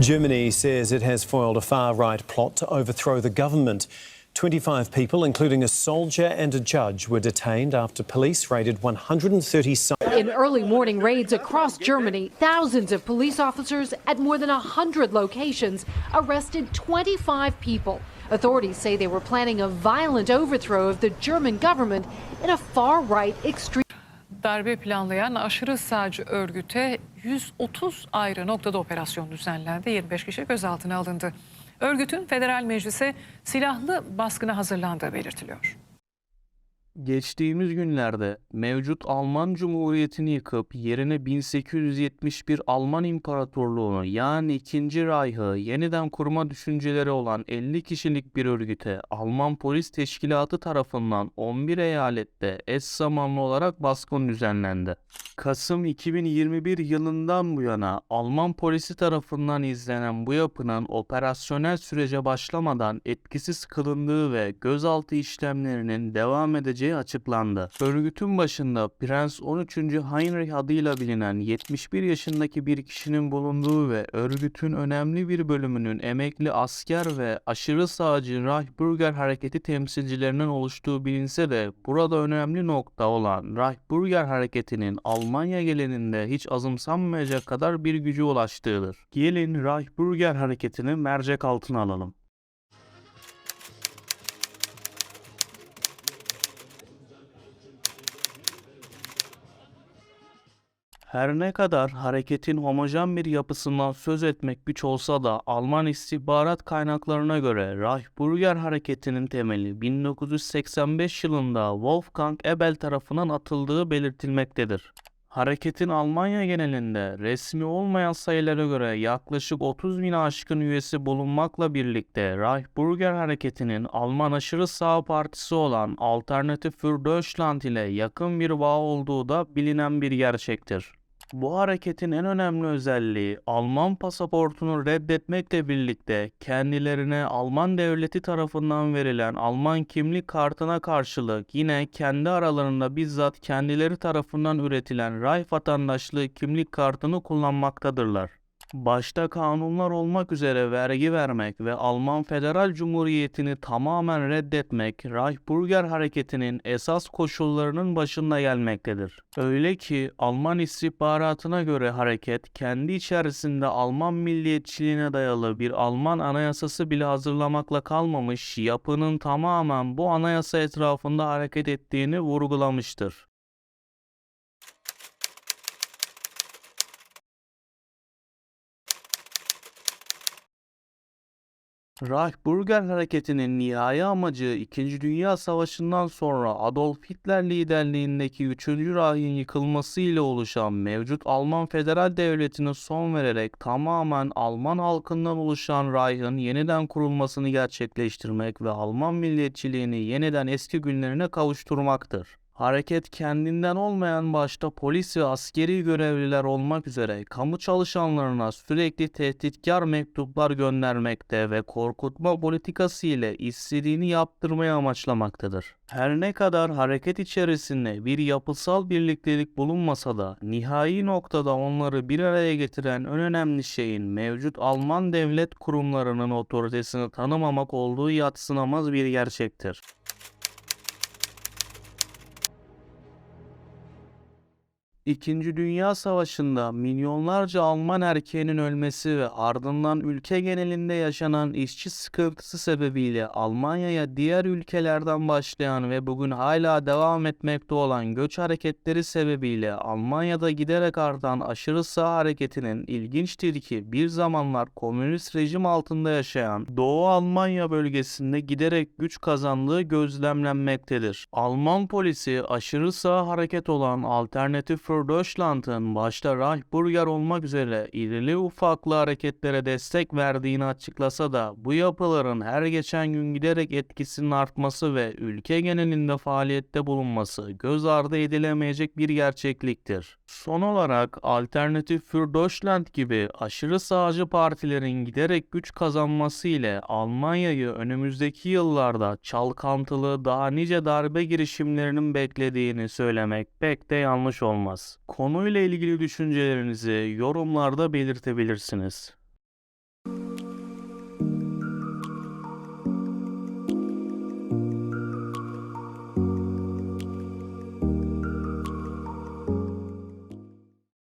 Germany says it has foiled a far right plot to overthrow the government. 25 people, including a soldier and a judge, were detained after police raided 130 sites. In early morning raids across Germany, thousands of police officers at more than 100 locations arrested 25 people. Authorities say they were planning a violent overthrow of the German government in a far right extreme. Darbe planlayan aşırı sağcı örgüte 130 ayrı noktada operasyon düzenlendi. 25 kişi gözaltına alındı. Örgütün federal meclise silahlı baskına hazırlandığı belirtiliyor. Geçtiğimiz günlerde mevcut Alman Cumhuriyeti'ni yıkıp yerine 1871 Alman İmparatorluğunu yani 2. Reich'ı yeniden kurma düşünceleri olan 50 kişilik bir örgüte Alman Polis Teşkilatı tarafından 11 eyalette eş zamanlı olarak baskın düzenlendi. Kasım 2021 yılından bu yana Alman polisi tarafından izlenen bu yapının operasyonel sürece başlamadan etkisiz kılındığı ve gözaltı işlemlerinin devam edeceği açıklandı. Örgütün başında Prens 13. Heinrich adıyla bilinen 71 yaşındaki bir kişinin bulunduğu ve örgütün önemli bir bölümünün emekli asker ve aşırı sağcı Reichsbürger hareketi temsilcilerinin oluştuğu bilinse de burada önemli nokta olan Reichsbürger hareketinin Almanya geleninde hiç azımsanmayacak kadar bir gücü ulaştığıdır. Gelin Reichsbürger hareketini mercek altına alalım. Her ne kadar hareketin homojen bir yapısından söz etmek güç olsa da Alman istihbarat kaynaklarına göre Reichsbürger hareketinin temeli 1985 yılında Wolfgang Ebel tarafından atıldığı belirtilmektedir. Hareketin Almanya genelinde resmi olmayan sayılara göre yaklaşık 30 bin aşkın üyesi bulunmakla birlikte Reichsbürger hareketinin Alman aşırı sağ partisi olan Alternative für Deutschland ile yakın bir bağ olduğu da bilinen bir gerçektir. Bu hareketin en önemli özelliği Alman pasaportunu reddetmekle birlikte kendilerine Alman devleti tarafından verilen Alman kimlik kartına karşılık yine kendi aralarında bizzat kendileri tarafından üretilen Reich vatandaşlığı kimlik kartını kullanmaktadırlar. Başta kanunlar olmak üzere vergi vermek ve Alman Federal Cumhuriyeti'ni tamamen reddetmek Reichsbürger hareketinin esas koşullarının başında gelmektedir. Öyle ki Alman istihbaratına göre hareket kendi içerisinde Alman milliyetçiliğine dayalı bir Alman anayasası bile hazırlamakla kalmamış yapının tamamen bu anayasa etrafında hareket ettiğini vurgulamıştır. Reichsbürger hareketinin nihai amacı 2. Dünya Savaşı'ndan sonra Adolf Hitler liderliğindeki 3. Reich'in yıkılması ile oluşan mevcut Alman Federal Devleti'ne son vererek tamamen Alman halkından oluşan Reich'in yeniden kurulmasını gerçekleştirmek ve Alman milliyetçiliğini yeniden eski günlerine kavuşturmaktır. Hareket kendinden olmayan başta polis ve askeri görevliler olmak üzere kamu çalışanlarına sürekli tehditkar mektuplar göndermekte ve korkutma politikası ile istediğini yaptırmaya amaçlamaktadır. Her ne kadar hareket içerisinde bir yapısal birliktelik bulunmasa da nihai noktada onları bir araya getiren en önemli şeyin mevcut Alman devlet kurumlarının otoritesini tanımamak olduğu yatsınamaz bir gerçektir. İkinci Dünya Savaşı'nda milyonlarca Alman erkeğinin ölmesi ve ardından ülke genelinde yaşanan işçi sıkıntısı sebebiyle Almanya'ya diğer ülkelerden başlayan ve bugün hala devam etmekte olan göç hareketleri sebebiyle Almanya'da giderek artan aşırı sağ hareketinin ilginçtir ki bir zamanlar komünist rejim altında yaşayan Doğu Almanya bölgesinde giderek güç kazandığı gözlemlenmektedir. Alman polisi aşırı sağ hareket olan Alternative für Deutschland'ın başta Reichsbürger olmak üzere irili ufaklı hareketlere destek verdiğini açıklasa da bu yapıların her geçen gün giderek etkisinin artması ve ülke genelinde faaliyette bulunması göz ardı edilemeyecek bir gerçekliktir. Son olarak Alternative für Deutschland gibi aşırı sağcı partilerin giderek güç kazanması ile Almanya'yı önümüzdeki yıllarda çalkantılı daha nice darbe girişimlerinin beklediğini söylemek pek de yanlış olmaz. Konuyla ilgili düşüncelerinizi yorumlarda belirtebilirsiniz.